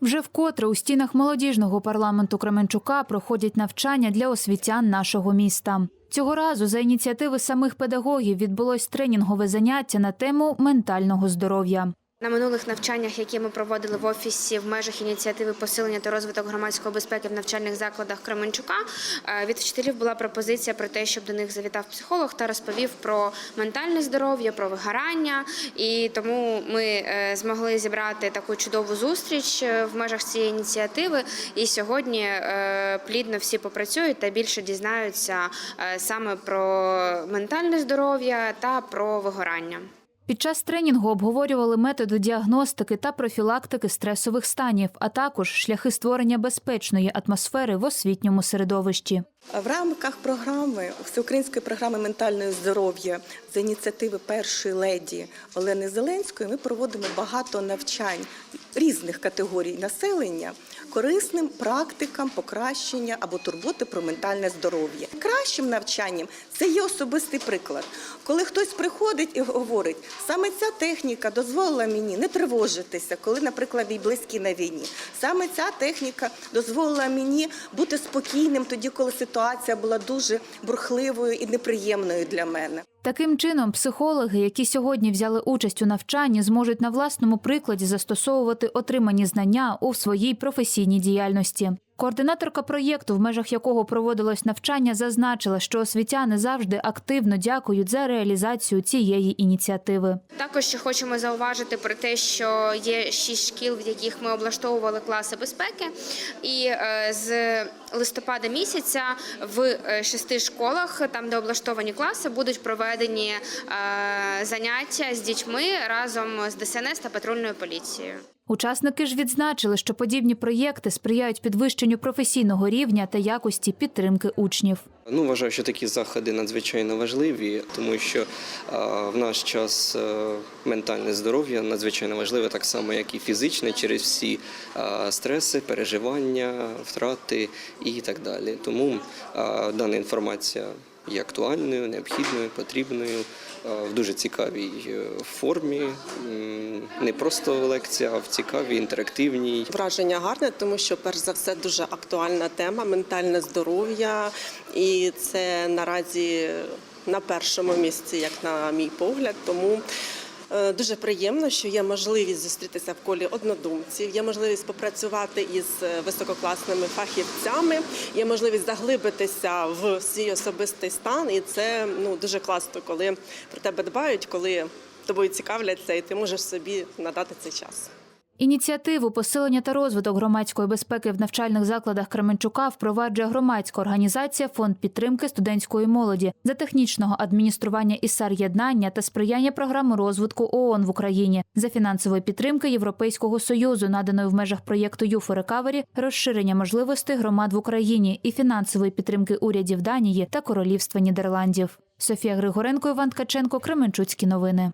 Вже вкотре у стінах молодіжного парламенту Кременчука проходять навчання для освітян нашого міста. Цього разу за ініціативи самих педагогів відбулось тренінгове заняття на тему ментального здоров'я. На минулих навчаннях, які ми проводили в офісі в межах ініціативи посилення та розвиток громадської безпеки в навчальних закладах Кременчука, е, від вчителів була пропозиція про те, щоб до них завітав психолог та розповів про ментальне здоров'я, про вигорання. І тому ми е, змогли зібрати таку чудову зустріч е, в межах цієї ініціативи. І сьогодні плідно всі попрацюють та більше дізнаються саме про ментальне здоров'я та про вигорання. Під час тренінгу обговорювали методи діагностики та профілактики стресових станів, а також шляхи створення безпечної атмосфери в освітньому середовищі. В рамках програми всеукраїнської програми ментального здоров'я за ініціативи першої леді Олени Зеленської ми проводимо багато навчань різних категорій населення корисним практикам покращення або турботи про ментальне здоров'я. Кращим навчанням це є особистий приклад. Коли хтось приходить і говорить, саме ця техніка дозволила мені не тривожитися, коли, наприклад, мій близький на війні. Саме ця техніка дозволила мені бути спокійним тоді, коли ситуація була дуже бурхливою і неприємною для мене. Таким чином, психологи, які сьогодні взяли участь у навчанні, зможуть на власному прикладі застосовувати отримані знання у своїй професійній діяльності. Координаторка проєкту, в межах якого проводилось навчання, зазначила, що освітяни завжди активно дякують за реалізацію цієї ініціативи. Також ще хочемо зауважити про те, що є шість шкіл, в яких ми облаштовували класи безпеки, і е, з листопада місяця в е, шести школах, там де облаштовані класи, будуть проведені е, заняття з дітьми разом з ДСНС та патрульною поліцією. Учасники ж відзначили, що подібні проєкти сприяють підвищенню професійного рівня та якості підтримки учнів. Ну, вважаю, що такі заходи надзвичайно важливі, тому що в наш час е, ментальне здоров'я надзвичайно важливе, так само як і фізичне, через всі стреси, переживання, втрати і так далі. Тому дана інформація є актуальною, необхідною, потрібною в дуже цікавій е, формі. Не просто лекція, а в цікавій, інтерактивній. Враження гарне, тому що перш за все дуже актуальна тема ментальне здоров'я, і це наразі на першому місці, як на мій погляд. Тому е, дуже приємно, що є можливість зустрітися в колі однодумців, є можливість попрацювати із е, висококласними фахівцями, є можливість заглибитися в свій особистий стан, і це ну дуже класно, коли про тебе дбають, коли тобою цікавляться, і ти можеш собі надати цей час. Ініціативу посилення та розвиток громадської безпеки в навчальних закладах Кременчука впроваджує громадська організація Фонд підтримки студентської молоді за технічного адміністрування ІСАР єднання та сприяння програми розвитку ООН в Україні за фінансової підтримки Європейського союзу, наданої в межах проєкту «Юфо Рекавері», розширення можливостей громад в Україні і фінансової підтримки урядів Данії та Королівства Нідерландів. Софія Григоренко, Іван Ткаченко, Кременчуцькі новини.